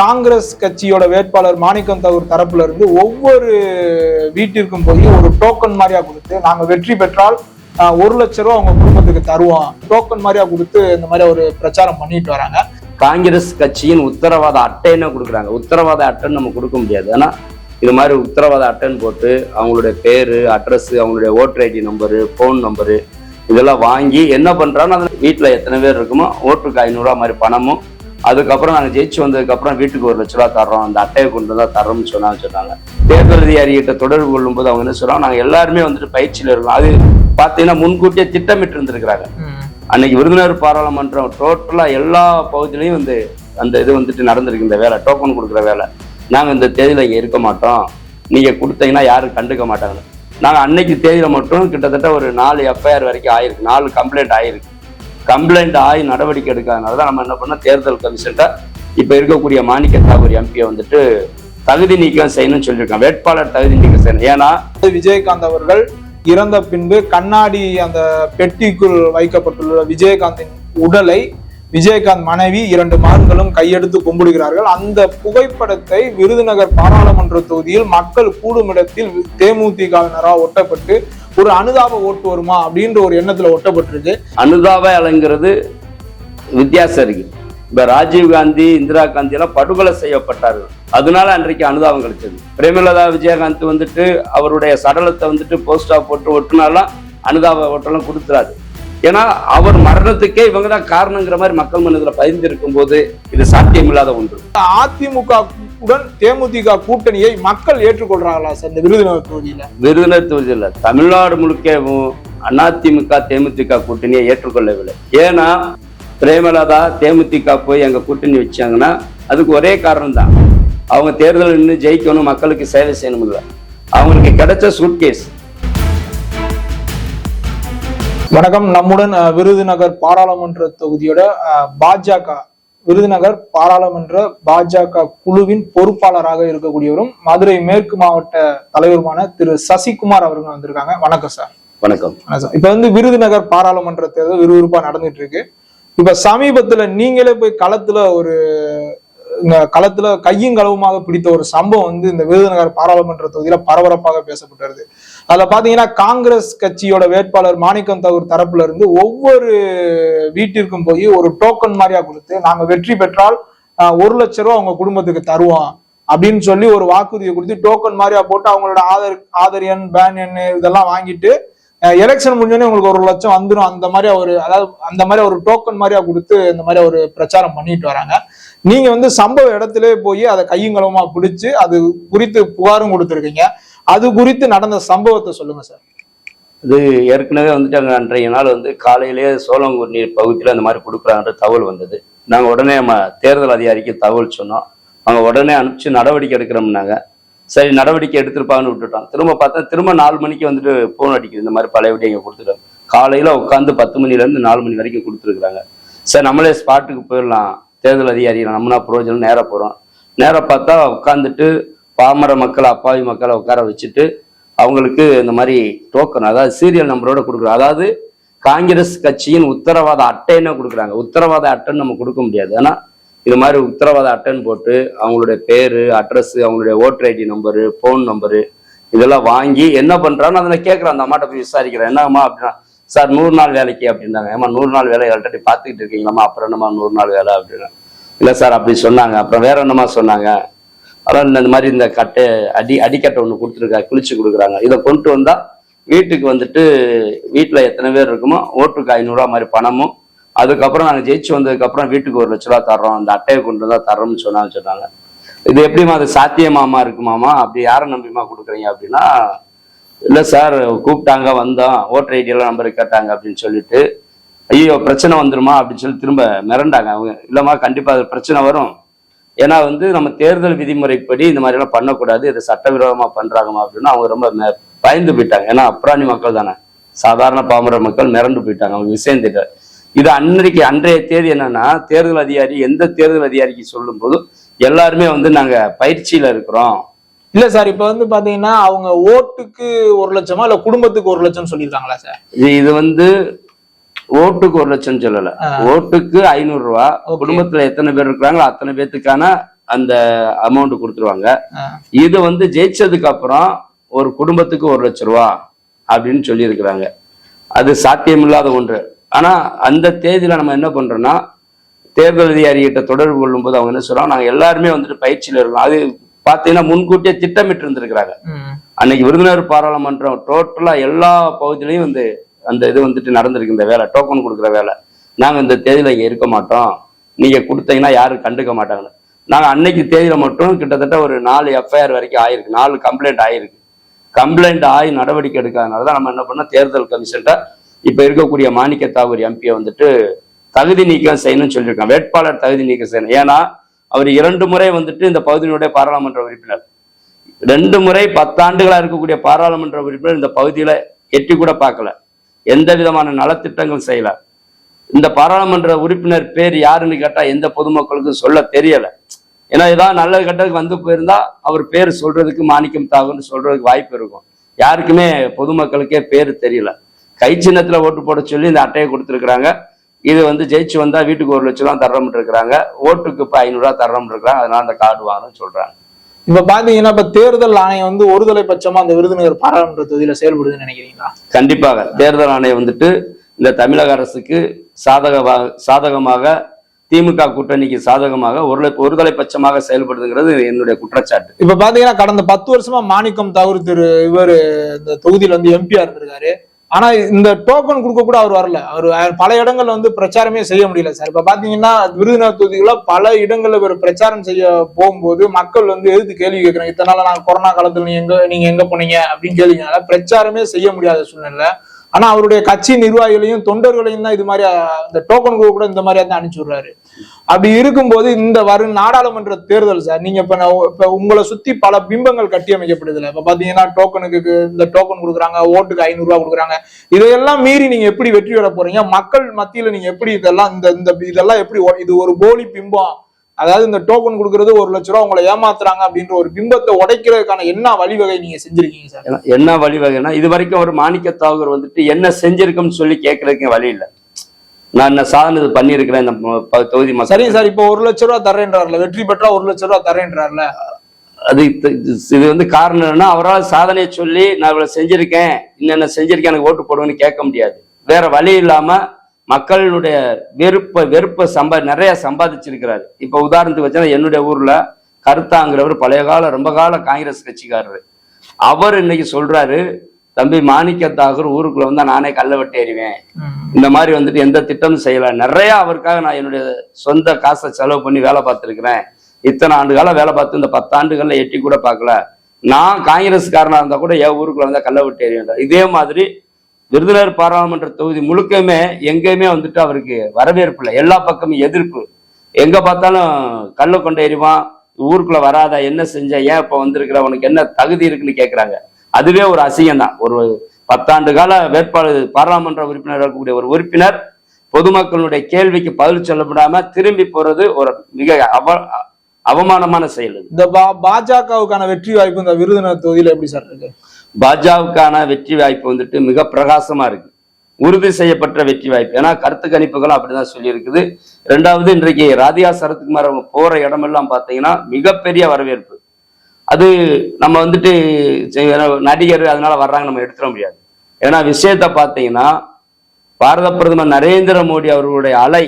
காங்கிரஸ் கட்சியோட வேட்பாளர் மாணிக்கம் தகூர் தரப்புல இருந்து ஒவ்வொரு வீட்டிற்கும் போய் ஒரு டோக்கன் மாதிரியா கொடுத்து நாங்க வெற்றி பெற்றால் ஒரு லட்ச ரூபா அவங்க குடும்பத்துக்கு தருவோம். டோக்கன் மாதிரியா கொடுத்து இந்த மாதிரி ஒரு பிரச்சாரம் பண்ணிட்டு வராங்க. காங்கிரஸ் கட்சியின் உத்தரவாத அட்டைன்னு கொடுக்குறாங்க? உத்தரவாத அட்டைன்னு நம்ம கொடுக்க முடியாது. ஏன்னா இது மாதிரி உத்தரவாத அட்டைன்னு போட்டு அவங்களுடைய பேரு அட்ரஸ் அவங்களுடைய voter ID number phone number இதெல்லாம் வாங்கி என்ன பண்றாங்கன்னா அதில் வீட்டில் எத்தனை பேர் இருக்குமோ ஓட்டுக்கு ஐநூறுரூவா மாதிரி பணமும் அதுக்கப்புறம் நாங்கள் ஜெயிச்சு வந்ததுக்கப்புறம் வீட்டுக்கு ஒரு லட்ச ரூபா தர்றோம். அந்த அட்டையை கொண்டு தான் தர்றோம்னு சொன்னாங்க சொன்னாங்க. தேர்தல் அதிகாரிகிட்ட தொடர்பு கொள்ளும்போது அவங்க என்ன சொல்றாங்க நாங்கள் எல்லாருமே வந்துட்டு பயிற்சியில் இருக்கோம். அது பார்த்தீங்கன்னா முன்கூட்டியே திட்டமிட்டு இருந்திருக்கிறாங்க அன்னைக்கு விருதுநகர் பாராளுமன்றம் டோட்டலா எல்லா பகுதியிலையும் வந்து அந்த இது வந்துட்டு நடந்திருக்கு இந்த வேலை டோக்கன் கொடுக்குற வேலை. நாங்க இந்த தேதியில இங்க இருக்க மாட்டோம். நீங்க கொடுத்தீங்கன்னா யாரும் கண்டுக்க மாட்டாங்க. நாங்க அன்னைக்கு தேதியில மட்டும் கிட்டத்தட்ட ஒரு நாலு எஃப்ஐஆர் வரைக்கும் ஆயிருக்கு. நாலு கம்ப்ளைண்ட் ஆயிருக்கு. கம்ப்ளைண்ட் ஆகி நடவடிக்கை எடுக்காதனால தான் நம்ம என்ன பண்ணோம்? தேர்தல் கமிஷன்ட்ட இப்போ இருக்கக்கூடிய மாணிக்க தாகூர் எம்பியை வந்துட்டு தகுதி நீக்கம் செய்யணும்னு சொல்லியிருக்காங்க. வேட்பாளர் தகுதி நீக்கம் செய்யணும். ஏன்னா விஜயகாந்த் அவர்கள் இறந்த பின்பு கண்ணாடி அந்த பெட்டிக்குள் வைக்கப்பட்டுள்ள விஜயகாந்தின் உடலை விஜயகாந்த் மனைவி இரண்டு மகன்களும் கையெடுத்து கும்பிடுகிறார்கள். அந்த புகைப்படத்தை விருதுநகர் பாராளுமன்ற தொகுதியில் மக்கள் கூடும் இடத்தில் தேமுதிகவினரா ஒட்டப்பட்டு ஒரு அனுதாப ஓட்டு வருமா அப்படின்ற ஒரு எண்ணத்துல ஒட்டப்பட்டிருக்கு. அனுதாப அலைங்கிறது வித்தியாசம் இருக்கு. இப்ப ராஜீவ் காந்தி இந்திரா காந்தி எல்லாம் படுகொலை செய்யப்பட்டார்கள். அதனால அன்றைக்கு அனுதாபம் கிடைச்சது. பிரேமலதா விஜயகாந்த் வந்துட்டு அவருடைய சடலத்தை வந்துட்டு போஸ்டா போட்டு ஒட்டுனாலாம் அனுதாப ஓட்டெல்லாம் கொடுத்துறாரு. ஏன்னா அவர் மரணத்துக்கே இவங்க தான் காரணங்கிற மாதிரி மக்கள் மனதில் பதிந்து இருக்கும் போது இது சாத்தியமில்லாத ஒன்று. அதிமுக உடன் தேமுதிக கூட்டணியை மக்கள் ஏற்றுக்கொள்றாங்களா சார் இந்த விருதுநகர் தொகுதியில? விருதுநகர் தொகுதியில் தமிழ்நாடு முழுக்கவும் அதிமுக தேமுதிக கூட்டணியை ஏற்றுக்கொள்ளவில்லை. ஏன்னா பிரேமலதா தேமுதிக போய் எங்க கூட்டணி வச்சாங்கன்னா அதுக்கு ஒரே காரணம் தான் அவங்க தேர்தல் நின்று ஜெயிக்கணும் மக்களுக்கு சேவை செய்யணும் இல்லை. அவங்களுக்கு கிடைச்ச சூட்கேஸ் வணக்கம். நம்முடன் விருதுநகர் பாராளுமன்ற தொகுதியோட பாஜக விருதுநகர் பாராளுமன்ற பாஜக குழுவின் பொறுப்பாளராக இருக்கக்கூடியவரும் மதுரை மேற்கு மாவட்ட தலைவருமான திரு சசிகுமார் அவர்கள் வந்திருக்காங்க. வணக்கம் சார். வணக்கம். இப்ப வந்து விருதுநகர் பாராளுமன்ற தேர்தல் விறுவிறுப்பா நடந்துட்டு இருக்கு இப்ப சமீபத்துல நீங்களே போய் களத்துல ஒரு களத்துல கையும் களவுமாக பிடித்த ஒரு சம்பவம் வந்து இந்த விருதுநகர் பாராளுமன்ற தொகுதியில பரபரப்பாக பேசப்பட்டு வருது அதுல பாத்தீங்கன்னா காங்கிரஸ் கட்சியோட வேட்பாளர் மாணிக்கம் தகூர் தரப்புல இருந்து ஒவ்வொரு வீட்டிற்கும் போய் ஒரு டோக்கன் மாதிரியா கொடுத்து நாங்க வெற்றி பெற்றால் ஒரு லட்ச ரூபா அவங்க குடும்பத்துக்கு தருவோம் அப்படின்னு சொல்லி ஒரு வாக்குறுதியை கொடுத்து டோக்கன் மாதிரியா போட்டு அவங்களோட ஆதர் ஆதார் எண் பேன் எண் இதெல்லாம் வாங்கிட்டு எலெக்ஷன் முடிஞ்சோடனே உங்களுக்கு ஒரு லட்சம் வந்துடும் அந்த மாதிரி ஒரு அதாவது அந்த மாதிரி ஒரு டோக்கன் மாதிரியா கொடுத்து இந்த மாதிரி ஒரு பிரச்சாரம் பண்ணிட்டு வராங்க. நீங்க வந்து சம்பவ இடத்துல போய் அதை கையுங்களமா பிடிச்சு அது குறித்து புகாரும் கொடுத்துருக்கீங்க. அது குறித்து நடந்த சம்பவத்தை சொல்லுங்க சார். இது ஏற்கனவே வந்துட்டு அங்கே அன்றைய நாள் வந்து காலையிலேயே சோழங்குடி பகுதியில் அந்த மாதிரி கொடுக்குறான்ற தகவல் வந்தது. நாங்கள் உடனே நம்ம தேர்தல் அதிகாரிக்கு தகவல் சொன்னோம். அவங்க உடனே அனுப்பிச்சு நடவடிக்கை எடுக்கிறோம்னாங்க சரி நடவடிக்கை எடுத்திருப்பாங்கன்னு விட்டுட்டோம். திரும்ப பார்த்தா திரும்ப நாலு மணிக்கு வந்துட்டு ஃபோன் அடிக்குது. இந்த மாதிரி பழைய இங்கே கொடுத்துட்டோம். காலையில் உட்காந்து பத்து மணிலேருந்து நாலு மணி வரைக்கும் கொடுத்துருக்குறாங்க. சார் நம்மளே ஸ்பாட்டுக்கு போயிடலாம். தேர்தல் அதிகாரி நம்மனா புரோஜனம் நேராக போகிறோம் நேராக பார்த்தா உட்காந்துட்டு பாமர மக்களை அப்பாவி மக்களை உட்கார வச்சுட்டு அவங்களுக்கு இந்த மாதிரி டோக்கன் அதாவது சீரியல் நம்பரோட கொடுக்குறோம். அதாவது காங்கிரஸ் கட்சியின் உத்தரவாத அட்டைன்னு கொடுக்குறாங்க. உத்தரவாத அட்டைன்னு நம்ம கொடுக்க முடியாது. ஏன்னா இது மாதிரி உத்தரவாத அட்டைன்னு போட்டு அவங்களுடைய பேர் அட்ரஸ் அவங்களுடைய voter ID number phone number இதெல்லாம் வாங்கி என்ன பண்ணுறான்னு அதில் கேட்குறேன் அந்த அம்மாட்ட போய் விசாரிக்கிறேன். என்னம்மா அப்படின்னா சார் நூறு நாள் வேலைக்கு அப்படின்னாங்க. ஏமா நூறு நாள் வேலை ஆல்ரெடி பார்த்துக்கிட்டு இருக்கீங்களாம்மா? அப்புறம் என்னம்மா நூறு நாள் வேலை? அப்படின்னா இல்லை சார் அப்படி சொன்னாங்க. அப்புறம் வேற என்னம்மா சொன்னாங்க? அதான் இந்த மாதிரி இந்த கட்டை அடி அடிக்கட்டை ஒன்று கொடுத்துருக்கா கிழிச்சு கொடுக்குறாங்க. இதை கொண்டு வந்தால் வீட்டுக்கு வந்துட்டு வீட்டில் எத்தனை பேர் இருக்குமோ ஓட்டுக்கு ஐநூறுரூவா மாதிரி பணமும் அதுக்கப்புறம் நாங்கள் ஜெயிச்சு வந்ததுக்கப்புறம் வீட்டுக்கு ஒரு லட்ச ரூபா தர்றோம். அந்த அட்டையை கொண்டு வந்தால் தர்றோம்னு சொன்னாங்க சொன்னாங்க இது எப்படிம்மா அது சாத்தியமாமா இருக்குமாமா? அப்படி யாரை நம்பிமா கொடுக்குறீங்க அப்படின்னா இல்லை சார் கூப்பிட்டாங்க வந்தோம். ஓட்டர் ஐடியெல்லாம் நம்பர் கேட்டாங்க அப்படின்னு சொல்லிட்டு ஐயோ பிரச்சனை வந்துருமா அப்படின்னு சொல்லி திரும்ப மிரண்டாங்க. அவங்க இல்லைம்மா கண்டிப்பாக அது பிரச்சனை வரும். ஏன்னா வந்து நம்ம தேர்தல் விதிமுறைப்படி இந்த மாதிரி எல்லாம் பண்ணக்கூடாது இது சட்டவிரோதமா பண்றாங்கம்மா அப்படின்னு அவங்க ரொம்ப பயந்து போயிட்டாங்க. ஏன்னா அப்ராணி மக்கள் தானே. சாதாரண பாமர மக்கள் மிரண்டு போயிட்டாங்க அவங்க விஷயம் தெரியல. இது அன்றைக்கு அன்றைய தேதி என்னன்னா தேர்தல் அதிகாரி எந்த தேர்தல் அதிகாரிக்கு சொல்லும் போது எல்லாருமே வந்து நாங்க பயிற்சியில இருக்கிறோம். இல்ல சார் இப்ப வந்து பாத்தீங்கன்னா அவங்க ஓட்டுக்கு ஒரு லட்சமா இல்ல குடும்பத்துக்கு ஒரு லட்சம் சொல்லியிருக்காங்களா சார்? இது இது வந்து ஓட்டுக்கு ஒரு லட்சம் சொல்லல. ஓட்டுக்கு ஐநூறு ரூபா. குடும்பத்துல எத்தனை பேர் இருக்கிறாங்களோ அத்தனை பேத்துக்கான அந்த அமௌண்ட் கொடுத்துருவாங்க. இது வந்து ஜெயிச்சதுக்கு அப்புறம் ஒரு குடும்பத்துக்கு ஒரு லட்ச ரூபா அப்படின்னு சொல்லியிருக்கிறாங்க அது சாத்தியமில்லாத ஒன்று ஆனா அந்த தேதியில நம்ம என்ன பண்றோம்னா தேர்தல் அதிகாரிகிட்ட தொடர்பு கொள்ளும்போது அவங்க என்ன சொல்றாங்க நாங்க எல்லாருமே வந்துட்டு பயிற்சியில இருக்கோம் அது பார்த்தீங்கன்னா முன்கூட்டியே திட்டமிட்டு இருந்திருக்கிறாங்க. அன்னைக்கு விருதுநகர் பாராளுமன்றம் டோட்டலா எல்லா பகுதியிலையும் வந்து அந்த இது வந்துட்டு நடந்திருக்கு இந்த வேலை. டோக்கன் கொடுக்குற வேலை. நாங்கள் இந்த தேதியில இங்கே இருக்க மாட்டோம். நீங்கள் கொடுத்தீங்கன்னா யாரும் கண்டுக்க மாட்டாங்க. நாங்கள் அன்னைக்கு தேதியில் மட்டும் கிட்டத்தட்ட ஒரு நாலு எஃப்ஐஆர் வரைக்கும் ஆயிருக்கு. நாலு கம்ப்ளைண்ட் ஆயிருக்கு. கம்ப்ளைண்ட் ஆகி நடவடிக்கை எடுக்காதனால தான் நம்ம என்ன பண்ணோம்? தேர்தல் கமிஷன்ட்ட இப்போ இருக்கக்கூடிய மாணிக்க தாகூர் எம்பியை வந்துட்டு தகுதி நீக்கம் செய்யணும்னு சொல்லியிருக்கான் வேட்பாளர் தகுதி நீக்கம் செய்யணும். ஏன்னா அவர் இரண்டு முறை வந்துட்டு இந்த பகுதியினுடைய பாராளுமன்ற உறுப்பினர். ரெண்டு முறை பத்தாண்டுகளா இருக்கக்கூடிய பாராளுமன்ற உறுப்பினர் இந்த பகுதியில எட்டி கூட பார்க்கல. எந்த விதமான நலத்திட்டங்கள் செய்யல. இந்த பாராளுமன்ற உறுப்பினர் பேர் யாருன்னு கேட்டா எந்த பொதுமக்களுக்கும் சொல்ல தெரியல. ஏன்னா ஏதாவது நல்ல கட்டத்துக்கு வந்து போயிருந்தா அவர் பேர் சொல்றதுக்கு மாணிக்கம் தாகுன்னு சொல்றதுக்கு வாய்ப்பு இருக்கும். யாருக்குமே பொதுமக்களுக்கே பேர் தெரியல. கை சின்னத்துல ஓட்டு போட சொல்லி இந்த அட்டையை கொடுத்துருக்குறாங்க. இது வந்து ஜெயிச்சு வந்தா வீட்டுக்கு ஒரு லட்சம் ரூபா தர்றோம்னு இருக்கிறாங்க. ஓட்டுக்கு இப்போ ஐநூறுரூவா தர்றோம்னு இருக்கிறாங்க. அதனால அந்த கார்டு வாங்கணும்னு சொல்றாங்க. இப்ப பாத்தீங்கன்னா இப்ப தேர்தல் ஆணையம் வந்து ஒருதலை பட்சமா அந்த விருதுநகர் பாராளுமன்ற தொகுதியில செயல்படுதுன்னு நினைக்கிறீங்களா? கண்டிப்பாக. தேர்தல் ஆணையம் வந்துட்டு இந்த தமிழக அரசுக்கு சாதகமாக சாதகமாக திமுக கூட்டணிக்கு சாதகமாக ஒரு ஒருதலை பட்சமாக செயல்படுதுங்கிறது என்னுடைய குற்றச்சாட்டு. இப்ப பாத்தீங்கன்னா கடந்த பத்து வருஷமா மாணிக்கம் தாகூர் திரு இவர் இந்த தொகுதியில வந்து எம்பியா இருந்திருக்காரு. ஆனா இந்த டோக்கன் கொடுக்க கூட அவர் வரல. அவர் பல இடங்கள்ல வந்து பிரச்சாரமே செய்ய முடியல சார் இப்ப பாத்தீங்கன்னா விருதுநகர் தொகுதிகளில் பல இடங்கள்ல இவர் பிரச்சாரம் செய்ய போகும்போது மக்கள் வந்து எதிர்த்து கேள்வி கேட்கிறாங்க இத்தனை நாள் நான் கொரோனா காலத்துல நீங்க எங்க நீங்க எங்க போனீங்க? அப்படின்னு கேள்விங்கனால பிரச்சாரமே செய்ய முடியாத சூழ்நிலை ஆனா அவருடைய கட்சி நிர்வாகிகளையும் தொண்டர்களையும் தான் இது மாதிரி இந்த டோக்கன் கூட இந்த மாதிரியா தான் அனுப்பிச்சு விடுறாரு. அப்படி இருக்கும்போது இந்த வரும் நாடாளுமன்ற தேர்தல் சார் நீங்க இப்ப இப்ப உங்களை சுத்தி பல பிம்பங்கள் கட்டி அமைக்கப்படுதுல இப்ப பாத்தீங்கன்னா டோக்கனுக்கு இந்த டோக்கன் கொடுக்குறாங்க ஓட்டுக்கு ஐநூறு ரூபா கொடுக்குறாங்க. இதையெல்லாம் மீறி நீங்க எப்படி வெற்றி பெற போறீங்க? மக்கள் மத்தியில நீங்க எப்படி இதெல்லாம் இந்த இந்த இதெல்லாம் எப்படி ஓ- இது ஒரு போலி பிம்பம் அதாவது இந்த டோக்கன் கொடுக்கறது ஒரு லட்ச ரூபா உங்களை ஏமாத்துறாங்க அப்படின்ற ஒரு பிம்பத்தை உடைக்கிறதுக்கான என்ன வழிவகை நீங்க செஞ்சிருக்கீங்க சார்? என்ன வழிவகைனா இது வரைக்கும் ஒரு மாணிக்க தாகூர் வந்துட்டு என்ன செஞ்சிருக்கோம்னு சொல்லி கேட்கறதுக்கு வழி இல்லை. நான் என்ன சாதனை பண்ணியிருக்கிறேன் இந்த தொகுதி சரிங்க சார் இப்போ ஒரு லட்ச ரூபா தரேன்றாருல வெற்றி பெற்றா ஒரு லட்ச ரூபா தரேன்றாருல அது இது- இது வந்து காரணம் என்னன்னா அவரால் சாதனையை சொல்லி நான் இவ்வளவு செஞ்சிருக்கேன் இன்னென்ன செஞ்சிருக்கேன் எனக்கு ஓட்டு போடுவேன்னு கேட்க முடியாது. வேற வழி இல்லாம மக்களுடைய வெறுப்ப வெறுப்பை சம்பா நிறைய சம்பாதிச்சிருக்கிறாரு. இப்ப உதாரணத்துக்கு வச்சா என்னுடைய ஊர்ல கருத்தாங்கிறவர் பழைய கால ரொம்ப கால காங்கிரஸ் கட்சிக்காரரு. அவர் இன்னைக்கு சொல்றாரு தம்பி மாணிக்க தாகூர் ஊருக்குள்ள வந்தா நானே கல்ல வெட்டி எறிவேன். இந்த மாதிரி வந்துட்டு எந்த திட்டமும் செய்யல. நிறைய அவருக்காக நான் என்னுடைய சொந்த காசை செலவு பண்ணி வேலை பார்த்துருக்கிறேன். இத்தனை ஆண்டு காலம் வேலை பார்த்து இந்த பத்தாண்டுகள்ல எட்டி கூட பார்க்கல. நான் காங்கிரஸ்காரனா இருந்தா கூட என் ஊருக்குள்ள வந்தா கல்ல விட்டு எறிவேன். இதே மாதிரி விருதுநகர் பாராளுமன்ற தொகுதி முழுக்கமே எங்கேயுமே வந்துட்டு அவருக்கு வரவேற்பு இல்லை. எல்லா பக்கமும் எதிர்ப்பு. எங்க பார்த்தாலும் கல்ல கொண்டு எறிவான் ஊருக்குள்ள வராத என்ன செஞ்ச ஏன் இப்ப வந்திருக்கிற உனக்கு என்ன தகுதி இருக்குன்னு கேட்குறாங்க அதுவே ஒரு அசிங்கம் தான் ஒரு பத்தாண்டு கால வேட்பாளர் பாராளுமன்ற உறுப்பினர் இருக்கக்கூடிய ஒரு உறுப்பினர் பொதுமக்களுடைய கேள்விக்கு பதில் சொல்ல திரும்பி போறது ஒரு மிக அவ அவமானமான செயல் இந்த பா- பாஜகவுக்கான வெற்றி வாய்ப்பு இந்த விருதுநகர் தொகுதியில எப்படி சார் இருக்கு? பாஜகவுக்கான வெற்றி வாய்ப்பு வந்துட்டு மிக பிரகாசமா இருக்கு. உறுதி செய்யப்பட்ட வெற்றி வாய்ப்பு. ஏன்னா கருத்து கணிப்புகளும் அப்படிதான் சொல்லியிருக்குது. ரெண்டாவது இன்றைக்கு ராதிகா சரத்குமார் அவங்க போற இடமெல்லாம் பார்த்தீங்கன்னா மிகப்பெரிய வரவேற்பு. அது நம்ம வந்துட்டு நடிகர் அதனால வர்றாங்க நம்ம எடுத்துட முடியாது. ஏன்னா விஷயத்த பார்த்தீங்கன்னா பாரத பிரதமர் நரேந்திர மோடி அவர்களுடைய அலை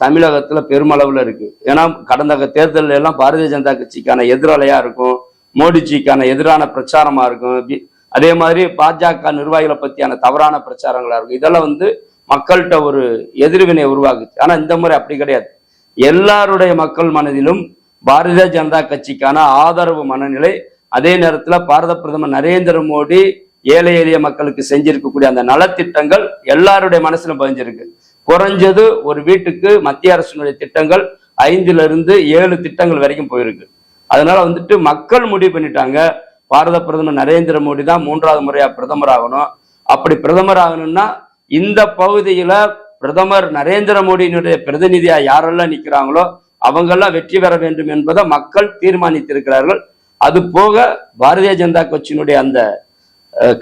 தமிழகத்துல பெருமளவுல இருக்கு. ஏன்னா கடந்த தேர்தலில் எல்லாம் பாரதிய ஜனதா கட்சிக்கான எதிரலையா இருக்கும் மோடிஜிக்கான எதிரான பிரச்சாரமா இருக்கும் அதே மாதிரி பாஜக நிர்வாகிகளை பற்றியான தவறான பிரச்சாரங்களாக இருக்கும். இதெல்லாம் வந்து மக்கள்கிட்ட ஒரு எதிர்வினை உருவாகுச்சு ஆனால் இந்த முறை அப்படி கிடையாது. எல்லாருடைய மக்கள் மனதிலும் பாரதிய ஜனதா கட்சிக்கான ஆதரவு மனநிலை அதே நேரத்தில் பாரத பிரதமர் நரேந்திர மோடி ஏழை எளிய மக்களுக்கு செஞ்சிருக்கக்கூடிய அந்த நலத்திட்டங்கள் எல்லாருடைய மனசுல பதிஞ்சிருக்கு. குறைஞ்சது ஒரு வீட்டுக்கு மத்திய அரசினுடைய திட்டங்கள் ஐந்துல இருந்து ஏழு திட்டங்கள் வரைக்கும் போயிருக்கு. அதனால வந்துட்டு மக்கள் முடிவு பண்ணிட்டாங்க. பாரத பிரதமர் நரேந்திர மோடி தான் மூன்றாவது முறையா பிரதமர் ஆகணும். அப்படி பிரதமர் ஆகணும்னா இந்த பகுதியில பிரதமர் நரேந்திர மோடியினுடைய பிரதிநிதியா யாரெல்லாம் நிற்கிறாங்களோ அவங்கெல்லாம் வெற்றி பெற வேண்டும் என்பதை மக்கள் தீர்மானித்திருக்கிறார்கள். அது போக பாரதிய ஜனதா கட்சியினுடைய அந்த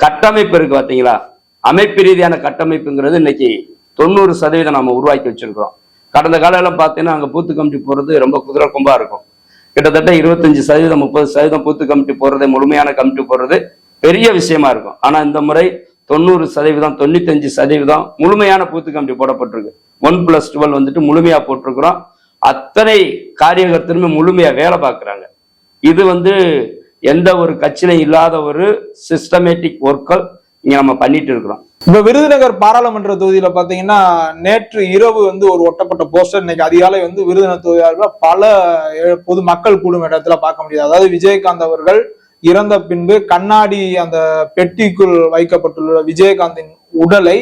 கட்டமைப்பு இருக்கு பார்த்தீங்களா அமைப்பு ரீதியான கட்டமைப்புங்கிறது இன்னைக்கு தொண்ணூறு சதவீதம் நம்ம உருவாக்கி வச்சிருக்கிறோம். கடந்த காலம் பார்த்தீங்கன்னா அங்கே பூத்து கமிட்டி போறது ரொம்ப குதிரை கொம்பா இருக்கும். கிட்டத்தட்ட இருபத்தஞ்சு சதவீதம் முப்பது சதவீதம் பூத்து கமிட்டி போடுறது முழுமையான கமிட்டி போடுறது பெரிய விஷயமா இருக்கும். ஆனா இந்த முறை தொண்ணூறு சதவீதம் தொண்ணூத்தஞ்சு சதவீதம் முழுமையான பூத்து கமிட்டி போடப்பட்டிருக்கு. ஒன் பிளஸ் டுவெல் வந்துட்டு முழுமையா போட்டிருக்கிறோம். அத்தனை காரியகர்த்தருமே முழுமையா வேலை பார்க்குறாங்க. இது வந்து எந்த ஒரு கட்சியிலும் இல்லாத ஒரு சிஸ்டமேட்டிக் ஒர்க்கை இங்க நம்ம பண்ணிட்டு இருக்கிறோம். இப்ப விருதுநகர் பாராளுமன்ற தொகுதியில பாத்தீங்கன்னா நேற்று இரவு வந்து ஒரு ஒட்டப்பட்ட போஸ்டர் இன்னைக்கு அதிகாலை வந்து விருதுநகர் தொகுதியாளர்கள பல ஏ- பொது மக்கள் கூடும் இடத்துல பார்க்க முடியாது. அதாவது விஜயகாந்த் அவர்கள் இறந்த பின்பு கண்ணாடி அந்த பெட்டிக்குள் வைக்கப்பட்டுள்ள விஜயகாந்தின் உடலை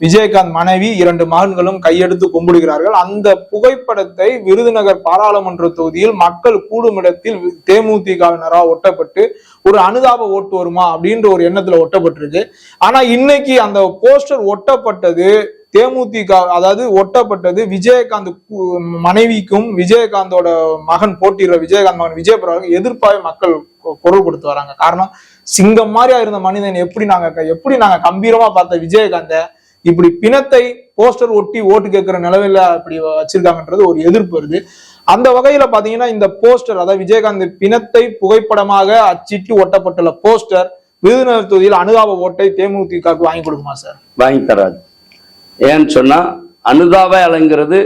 விஜயகாந்த் மனைவி இரண்டு மகன்களும் கையெடுத்து கும்பிடுகிறார்கள். அந்த புகைப்படத்தை விருதுநகர் பாராளுமன்ற தொகுதியில் மக்கள் கூடும் இடத்தில் தேமுதிகவினரா ஒட்டப்பட்டு ஒரு அனுதாப ஓட்டு வருமா அப்படின்ற ஒரு எண்ணத்துல ஒட்டப்பட்டிருக்கு. ஆனா இன்னைக்கு அந்த போஸ்டர் ஒட்டப்பட்டது தேமுதிக அதாவது ஒட்டப்பட்டது விஜயகாந்த் மனைவிக்கும் விஜயகாந்தோட மகன் போட்டியிடுற விஜயகாந்த் மகன் விஜயபுரம் எதிர்ப்பாக மக்கள் குரல் கொடுத்து வராங்க. காரணம் சிங்கம் மாதிரியா இருந்த மனிதன் எப்படி நாங்க க- எப்படி நாங்க கம்பீரமா பார்த்த விஜயகாந்தை இப்படி பிணத்தை போஸ்டர் ஒட்டி ஓட்டு கேட்கிற நிலவில இப்படி வச்சிருக்காங்கன்றது ஒரு எதிர்ப்பு வருது. அந்த வகையில பாத்தீங்கன்னா இந்த போஸ்டர் அதாவது விஜயகாந்த் பிணத்தை புகைப்படமாக அச்சிட்டு ஒட்டப்பட்டுள்ள போஸ்டர் விருதுநகர் தொகுதியில் அனுதாப ஓட்டை தேமுதிகவுக்கு வாங்கி கொடுக்குமா சார்? வாங்கி தராது. ஏன்னு சொன்னா அனுதாப அலைங்கிறது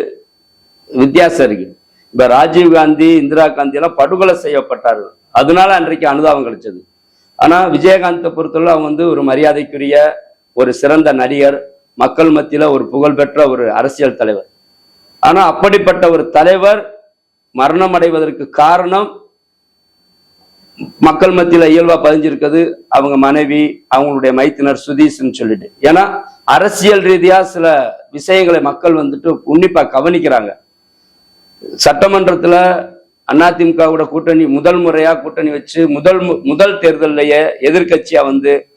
வித்தியாசம் இருக்கு. இப்ப ராஜீவ் காந்தி இந்திரா காந்தி எல்லாம் படுகொலை செய்யப்பட்டார்கள். அதனால அன்றைக்கு அனுதாபம் கிடைச்சது. ஆனா விஜயகாந்தை பொறுத்தவரை அவங்க வந்து ஒரு மரியாதைக்குரிய ஒரு சிறந்த நடிகர் மக்கள் மத்தியில ஒரு புகழ்பெற்ற ஒரு அரசியல் தலைவர். ஆனா அப்படிப்பட்ட ஒரு தலைவர் மரணம் அடைவதற்கு காரணம் மக்கள் மத்தியில இயல்பா பதிஞ்சிருக்கிறது அவங்க மனைவி அவங்களுடைய மைத்தினர் சுதீஷ்னு சொல்லிட்டு. ஏன்னா அரசியல் ரீதியா சில விஷயங்களை மக்கள் வந்துட்டு உன்னிப்பா கவனிக்கிறாங்க. சட்டமன்றத்துல அதிமுகவோட கூட்டணி முதல் முறையா கூட்டணி வச்சு முதல் மு- முதல் தேர்தல்லையே எதிர்க்கட்சியா வந்து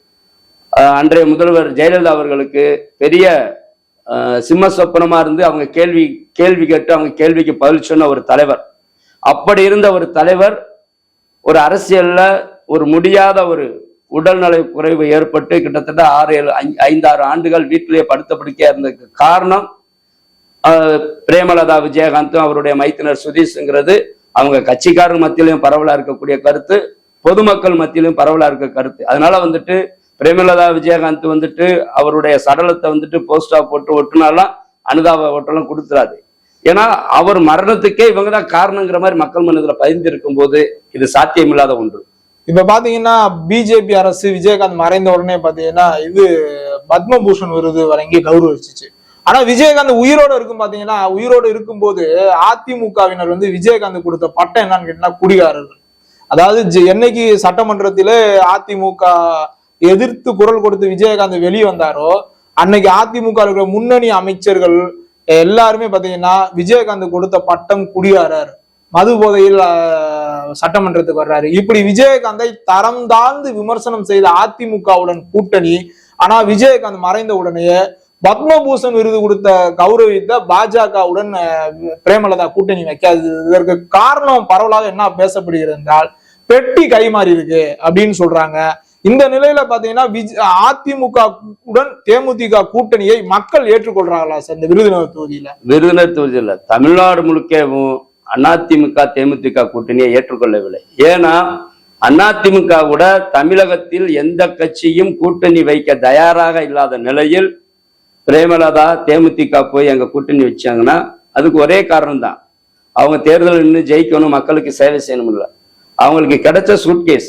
அன்றைய முதல்வர் ஜெயலலிதா அவர்களுக்கு பெரிய சிம்ம சொப்பனமா இருந்து அவங்க கேள்வி கேள்வி கேட்டு அவங்க கேள்விக்கு பதில் சொன்ன ஒரு தலைவர். அப்படி இருந்த ஒரு தலைவர் ஒரு அரசியல்ல ஒரு முடியாத ஒரு உடல்நலை குறைவு ஏற்பட்டு கிட்டத்தட்ட ஆறு ஏழு ஐந்தாறு ஆண்டுகள் வீட்டிலேயே படுத்த படுக்கையா இருந்ததுக்கு காரணம் பிரேமலதா விஜயகாந்தும் அவருடைய மைத்தினர் சுதீஷ்ங்கிறது. அவங்க கட்சிக்காரர் மத்தியிலையும் பரவலா இருக்கக்கூடிய கருத்து பொதுமக்கள் மத்தியிலும் பரவலா இருக்க கருத்து. அதனால வந்துட்டு பிரேமலதா விஜயகாந்த் வந்துட்டு அவருடைய சடலத்தை வந்துட்டு போஸ்டா போட்டு ஒட்டுனாலாம் அனுதாப ஓட்டெல்லாம் கொடுத்துறாது ஏன்னா அவர் மரணத்துக்கே இவங்க தான் காரணங்கிற மாதிரி மக்கள் மனதில் பதிந்து இருக்கும் போது இது சாத்தியமில்லாத ஒன்று. இப்ப பாத்தீங்கன்னா பிஜேபி அரசு விஜயகாந்த் மறைந்த உடனே பாத்தீங்கன்னா இது பத்மபூஷன் விருது வழங்கி கௌரவிச்சிச்சு. ஆனா விஜயகாந்த் உயிரோட இருக்கும் பாத்தீங்கன்னா உயிரோட இருக்கும்போது அதிமுகவினர் வந்து விஜயகாந்த் கொடுத்த பட்டம் என்னன்னு கேட்டீங்கன்னா குடிகாரர்கள். அதாவது ஜெ- என்னைக்கு சட்டமன்றத்திலே அதிமுக எதிர்த்து குரல் கொடுத்து விஜயகாந்த் வெளியே வந்தாரோ அன்னைக்கு அதிமுக இருக்கிற முன்னணி அமைச்சர்கள் எல்லாருமே பாத்தீங்கன்னா விஜயகாந்த் கொடுத்த பட்டம் குடியாரர் மது போதையில் சட்டமன்றத்துக்கு வர்றாரு. இப்படி விஜயகாந்தை தரம் தாழ்ந்து விமர்சனம் செய்த அதிமுகவுடன் கூட்டணி ஆனா விஜயகாந்த் மறைந்த உடனேயே பத்மபூஷன் விருது கொடுத்த கௌரவித்த பாஜகவுடன் பிரேமலதா கூட்டணி வைக்காது இதற்கு காரணம் பரவலாக என்ன பேசப்படுகிறது என்றால் பெட்டி கைமாறி இருக்கு அப்படின்னு சொல்றாங்க. இந்த நிலையில பாத்தீங்கன்னா விஜ- அதிமுக உடன் தேமுதிக கூட்டணியை மக்கள் ஏற்றுக்கொள்றாங்களா சார் இந்த விருதுநகர் தொகுதியில? விருதுநகர் தொகுதியில தமிழ்நாடு முழுக்கவும் அதிமுக தேமுதிக கூட்டணியை ஏற்றுக்கொள்ளவில்லை. ஏன்னா அதிமுக கூட தமிழகத்தில் எந்த கட்சியும் கூட்டணி வைக்க தயாராக இல்லாத நிலையில் பிரேமலதா தேமுதிக போய் அங்க கூட்டணி வச்சாங்கன்னா அதுக்கு ஒரே காரணம் தான் அவங்க தேர்தல் நின்று ஜெயிக்கணும் மக்களுக்கு சேவை செய்யணும்ல. அவங்களுக்கு கிடைச்ச சூட்கேஸ்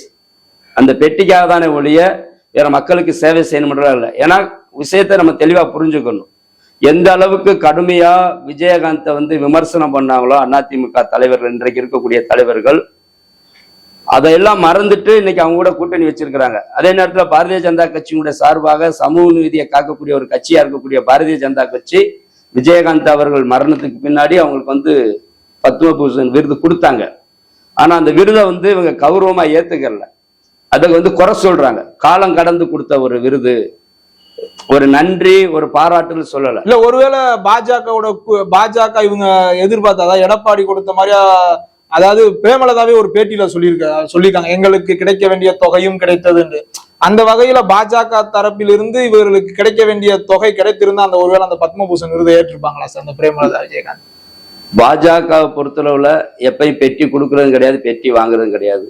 அந்த பெட்டிக்காக தானே ஒழிய வேற மக்களுக்கு சேவை செய்யணும்ன்றதா இல்லை. ஏன்னா விஷயத்தை நம்ம தெளிவா புரிஞ்சுக்கணும். எந்த அளவுக்கு கடுமையா விஜயகாந்தை வந்து விமர்சனம் பண்ணாங்களோ அதிமுக தலைவர்கள் இன்றைக்கு இருக்கக்கூடிய தலைவர்கள் அதையெல்லாம் மறந்துட்டு இன்னைக்கு அவங்க கூட கூட்டணி வச்சிருக்கிறாங்க. அதே நேரத்தில் பாரதிய ஜனதா கட்சியினுடைய சார்பாக சமூக நீதியை காக்கக்கூடிய ஒரு கட்சியா இருக்கக்கூடிய பாரதிய ஜனதா கட்சி விஜயகாந்த் அவர்கள் மரணத்துக்கு பின்னாடி அவங்களுக்கு வந்து பத்மபூஷன் விருது கொடுத்தாங்க. ஆனா அந்த விருதை வந்து இவங்க கௌரவமா ஏத்துக்கல அதை வந்து குறை சொல்றாங்க. காலம் கடந்து கொடுத்த ஒரு விருது. ஒரு நன்றி ஒரு பாராட்டுன்னு சொல்லல. இல்ல ஒருவேளை பாஜகவோட பாஜக இவங்க எதிர்பார்த்த அதாவது எடப்பாடி கொடுத்த மாதிரியா அதாவது பிரேமலதாவே ஒரு பேட்டியில சொல்லியிருக்க சொல்லியிருக்காங்க. எங்களுக்கு கிடைக்க வேண்டிய தொகையும் கிடைத்ததுன்னு அந்த வகையில பாஜக தரப்பிலிருந்து இவர்களுக்கு கிடைக்க வேண்டிய தொகை கிடைத்திருந்தா அந்த ஒருவேளை அந்த பத்மபூஷன் விருதை ஏற்றிருப்பாங்களா சார் அந்த பிரேமலதா விஜயகாந்த்? பாஜகவை பொறுத்தளவுல எப்பயும் பெட்டி கொடுக்கறதும் கிடையாது பெட்டி வாங்குறதும் கிடையாது.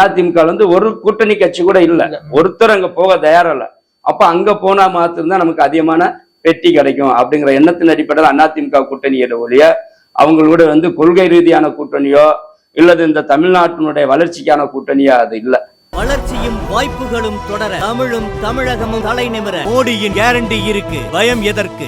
அதிமுக வந்து ஒரு கூட்டணி கட்சி கூட இல்ல. ஒருத்தர் அங்க போக தயாரா இல்ல. அப்ப அங்க போனா மாத்திரம்தான் நமக்கு அதிகமான பெட்டி கிடைக்கும் அப்படிங்கிற எண்ணத்தின் அடிப்படையில் அதிமுக கூட்டணியோட ஒழிய அவங்களோட வந்து கொள்கை ரீதியான கூட்டணியோ இல்லது இந்த தமிழ்நாட்டினுடைய வளர்ச்சிக்கான கூட்டணியோ அது இல்ல. வளர்ச்சியும் வாய்ப்புகளும் தொடர தமிழும் தமிழகமும் தலை நிமிர மோடியின் கேரண்டி இருக்கு. பயம் எதற்கு?